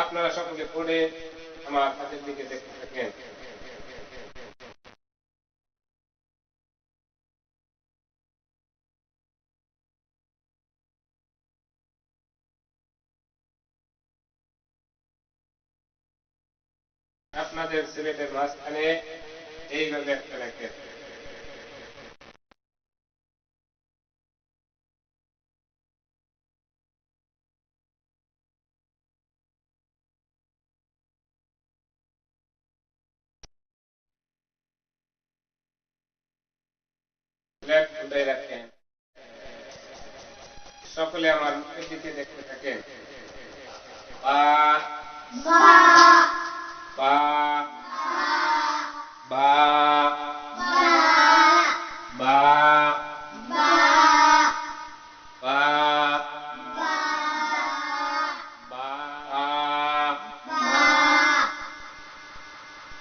আপনারা সকলে পড়ে আমার হাতের দিকে দেখতে থাকেন। আপনাদের সিলেটের মাঝখানে এইভাবে একটা লেখা লেফট উঠে রাখেন। সকলে আমার মুখের দিকে দেখতে থাকেন। বা বা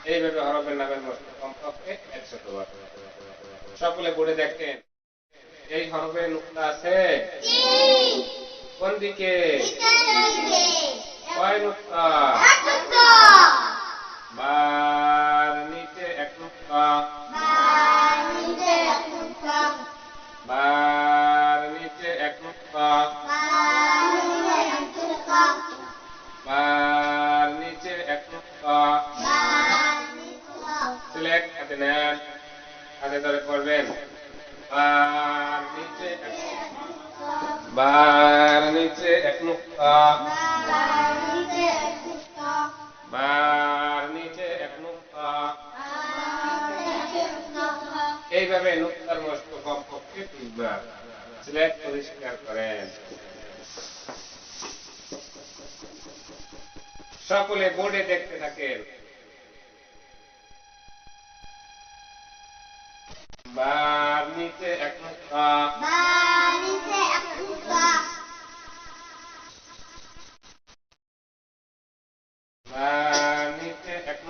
এইভাবে হরফের নামের মধ্যে কমপক্ষে একশত বার। সকলে পড়ে দেখেন এই হরফে নুক্তা আছে? কোন দিকে? কয় নুক্তা? হাতে ধরে পড়বেন বার নিচে এক নুক্তা বার নিচে এক নুক্তা এইভাবে নুক্তার মস্ত কমপক্ষে তিনবার সিলেক্ট পরিষ্কার করেন। সকলে বোর্ডে দেখতে থাকেন। এক এক এক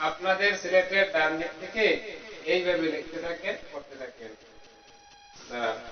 আপনাদের সিলেটের ডান দিক থেকে এইভাবে লিখতে থাকেন করতে থাকেন। দাঁড়ান।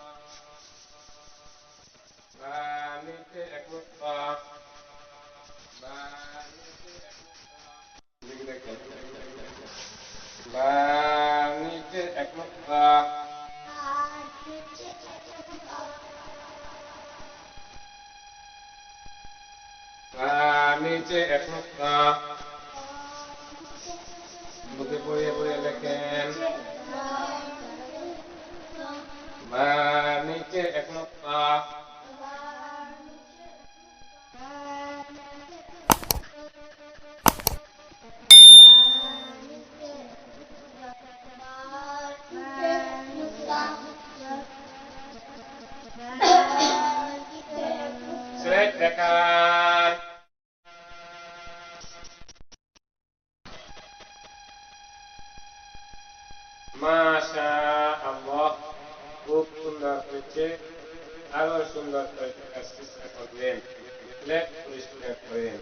এক নুক্তা নিচে এক নুক্তা বুকে পড়িয়ে পড়িয়ে লেখেন নিচে এক দেখান মাশা আল্লাহ সুন্দর হয়েছে। আরও সুন্দর করে চেষ্টা করবেন করেন।